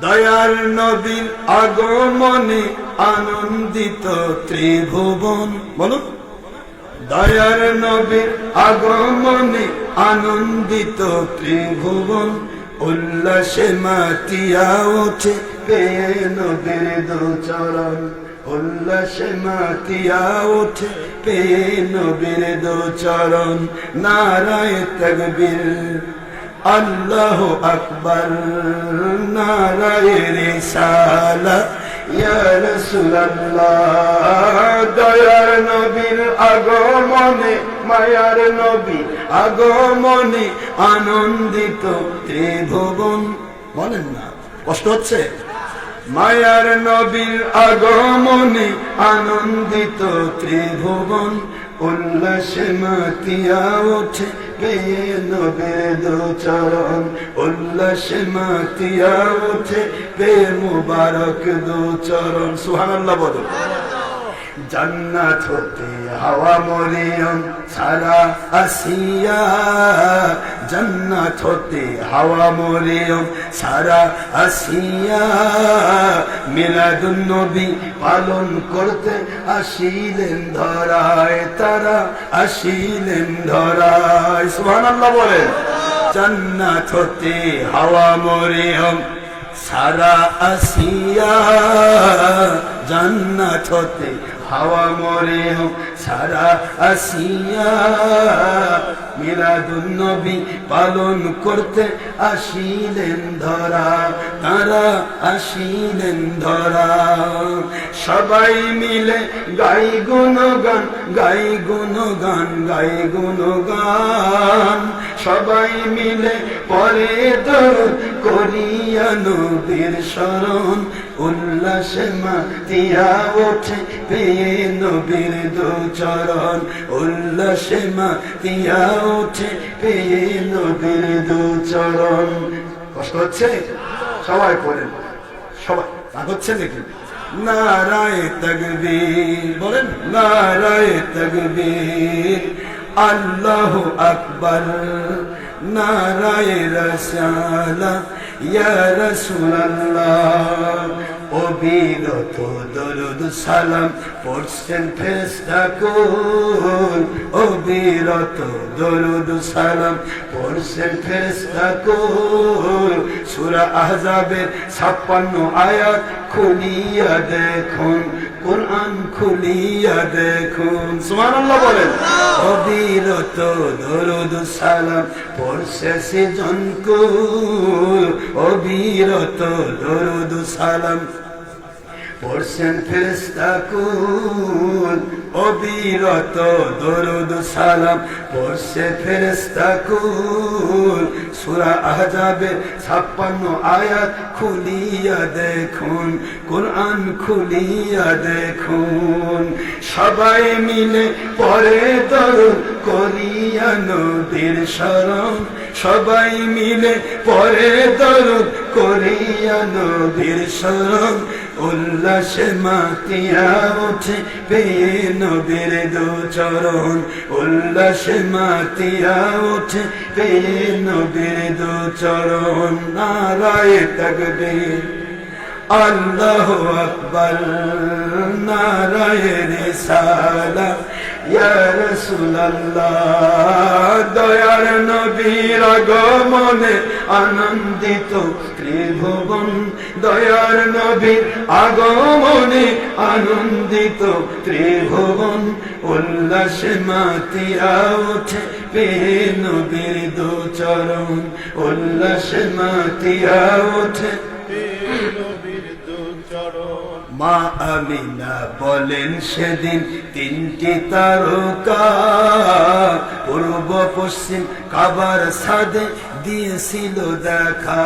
দয়ার নবীর আগমনে আনন্দিত ত্রিভুবন। বলুন দয়ার নবীর আগমনে আনন্দিত ত্রিভুবন। উল্লাসে মাতিয়া ওঠে নবীর দোচরণ। উল্লাসে মাতিয়া ওঠে পেয়ে নবীর দোচরণ। নারায় তকবীর। আল্লাহ আকবর নারায় রিসালা ইয়া রাসূলুল্লাহ, দয়ার নবীর আগমনে, মায়ার নবী আগমনে আনন্দিত ত্রিভুবন। বলেন না, কষ্ট হচ্ছে? মায়ার নবীর আগমনে আনন্দিত ত্রিভুবন। উল্লাসে মাতিয়া ওঠে পেয়ে নবের চরণ উল্লাসে মাতিয়া উঠে পেয়ে মুবারক দোচরণ সুহান বদল জান্নাত হতে হাওয়া মরিয়ম সারা আসিয়া। হতে হাওয়া মরিয়ম সারা আসিয়া। পালন করতে আসিলেন ধরায়, তারা আসিলেন ধরায়। সুবহানাল্লাহ বলেন, জান্নাত হতে হাওয়া মরিয়ম সারা আসিয়া। জান্নাত হতে হাওয়া মরে সারা আসিয়া মিলাদুন পালন করতে আসিলেন ধরা, তারা আসিলেন ধরা। সবাই মিলে গাই গুণগান, গাই গুণ গান গাই গুণগান। সবাই মিলে পরে দরুদ করিয়া নবীর শরণ উল্লাসে মাতিয়া ওঠে, পেয়ে নবীর দুচরণ উল্লাসে মাতিয়া ওঠে, পেয়ে নবীর দুচরণ কষ্ট হচ্ছে? সবাই পড়েন। সবাই। রাগ হচ্ছে নাকি? নারায় তকবীর। বলেন, নারায় তকবীর। আল্লাহ আকবর, নারায় রসালা, ইয়া রাসূলুল্লাহ। অবিরত দরুদ সালাম, পড়ছেন ফেরেশতা কুল অবিরত দরুদ সালাম, পড়ছেন ফেরেশতা কুল সূরা আহজাবের 56 আয়াত খুলিয়া দেখুন। কোরআন খুলিয়া দেখুন। সুমানাল্লাহ বলেন। অবিরত দরুদ সালাম পড়ছে সেজন কুল। অবিরত দরুদ সালাম পড়ছেন ফেরেশতা কুল। অবিরত দরুদ সালাম, পড়ছে ফেরেশতা কুল। সূরা আহজাবের 56 আয়াত খুলিয়া দেখুন, কোরআন খুলিয়া দেখুন। সবাই মিলে পরে দরুদ করিয়া নবীর শরণ। সবাই মিলে পরে দরুদ করিয়া নবীর শরণ। উল্লাসে মাতিয়া ওঠে পেয়ে নবীর দুচরণ উল্লাসে মাতিয়া ওঠে নদীর নবীর দুচরণ নারায় তকবীর। আল্লাহ আকবর, নারায় ইয়া রাসূলুল্লাহ দয়ার নবীর আগমনে আনন্দিত ত্রিভুবন, দয়ার নবীর আগমনে আনন্দিত ত্রিভুবন, উল্লাসে মাতিয়া ওঠে পেয়ে নবীর দুচরণ, উল্লাসে মাতিয়া ওঠে মা আমিনা বলেন সেদিন তিনটি তারকা, পূর্ব পশ্চিম কাবার সাদে দিয়েছিল দেখা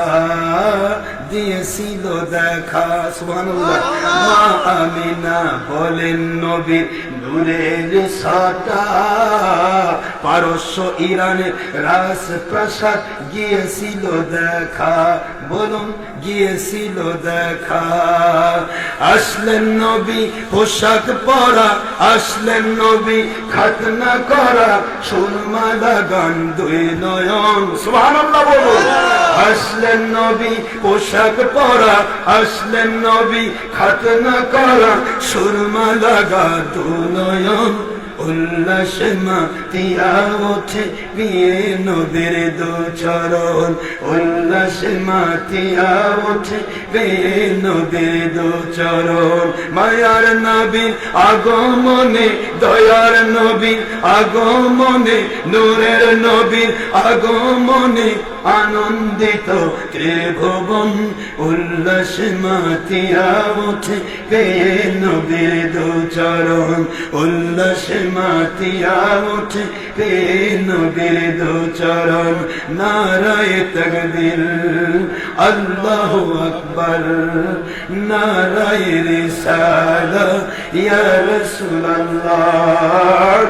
দিয়েছিল দেখা। সুবহানাল্লাহ। মা আমিনা বলেন নবীর নূরের সাটা পারস্য ইরানের রাজপ্রাসাদ গিয়েছিল দেখা। বলুন, গিয়েছিল দেখা। আসলেন নবী, পোশাক পরা। আসলেন নবী, খাতনা করা। সুরমা লাগান দুই নয়ন। সুবহানাল্লাহ বলুন। আসলেন নবী, পোশাক পরা। আসলেন নবী, খাতনা করা। সুরমা লাগা দু নয়ন। উল্লাস মাতিয়া ওঠে বিয়ে নবীর দু চরণ। উল্লাস মাতিয়া ওঠে বিয়ে নবীর দু চরণ। মায়ার নবীর আগমনে দয়ার নবীর আগমনে নূরের নবীর আগমনে আনন্দিত ত্রিভুবন। উল্লাস মাতিয়া ওঠে পেয়ে নবীর দু চরণ। উল্লাস মাতিয়া ওঠে পেয়ে নবীর দু চরণ নারায় তকদির আল্লাহ আকবর নারায় রিসালা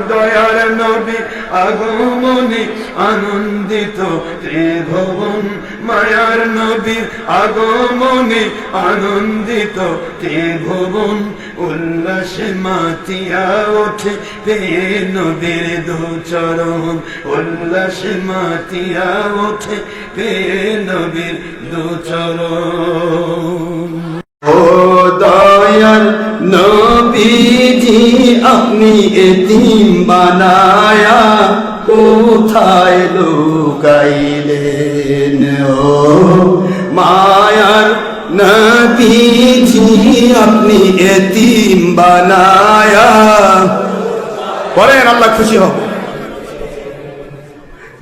দয়ার নবী, আগমনে আনন্দিত ত্রিভুবন, মায়ার নবীর আগমনে আনন্দিত ত্রিভুবন, উল্লাসে মাতিয়া ওঠে পেয়ে নবীর দু চরণ উল্লাসে মাতিয়া ওঠে পেয়ে নবীর দু চরণ ও দয়াল নবীজি আপনি এতিম বানায়া, কোথায় লুকাইলেন? ও মায়ার নবীজি আপনি এতিম বানায়া। বলেন, আল্লাহ খুশি হবে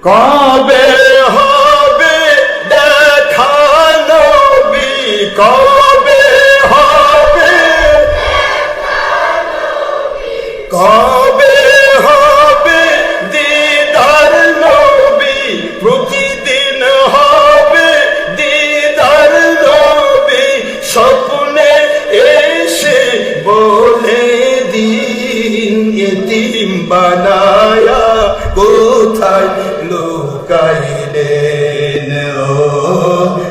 কবে এতিম বানায়া কোথায় লুকাইলেন? ও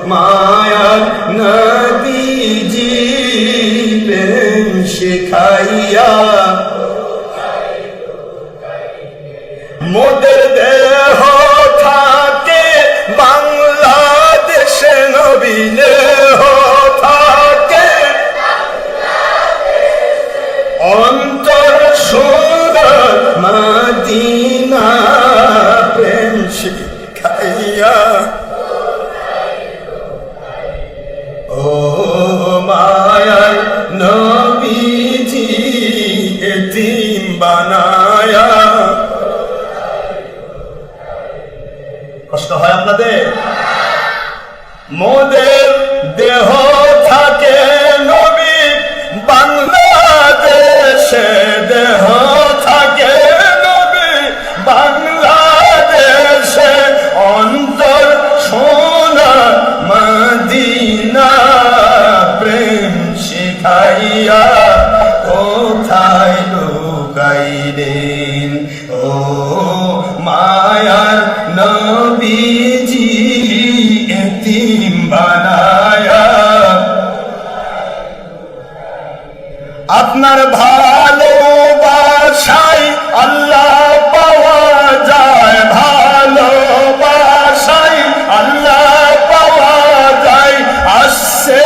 মায়া নবীজি প্রেম শিখাইয়া কষ্ট হয় মোদের আপনার ভালো ভালোবাসায় আল্লাহ পাওয়া যায়, ভালো ভালোবাসায় আল্লাহ পাওয়া যায়। আসছে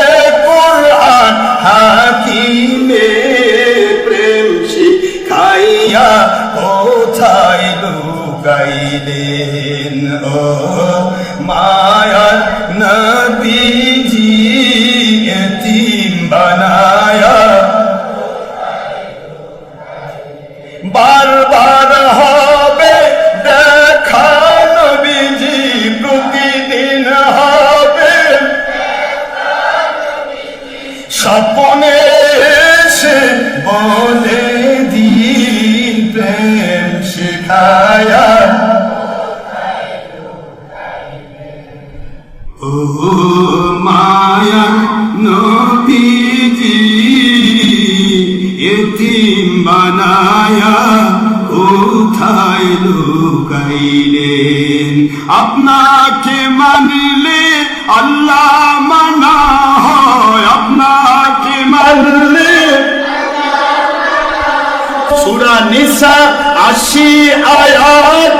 কোরআন হাকিমে প্রেম শিখাইয়া কোথায় লুকাইলেন ও মায়ার নবীজি, এতিম বানায়া। বারবার হবে দেখা নবীজি, প্রতিদিন হবে। স্বপ্নে এসে বলে প্রেম শিখায়া ও মায়া নবীজি এতিম বানায়া কোথায় লুকাইলেন আপনাকে মানলে আল্লাহ মানা হয়, আপনাকে মানলে সুরা নিসা আশি আয়াতে।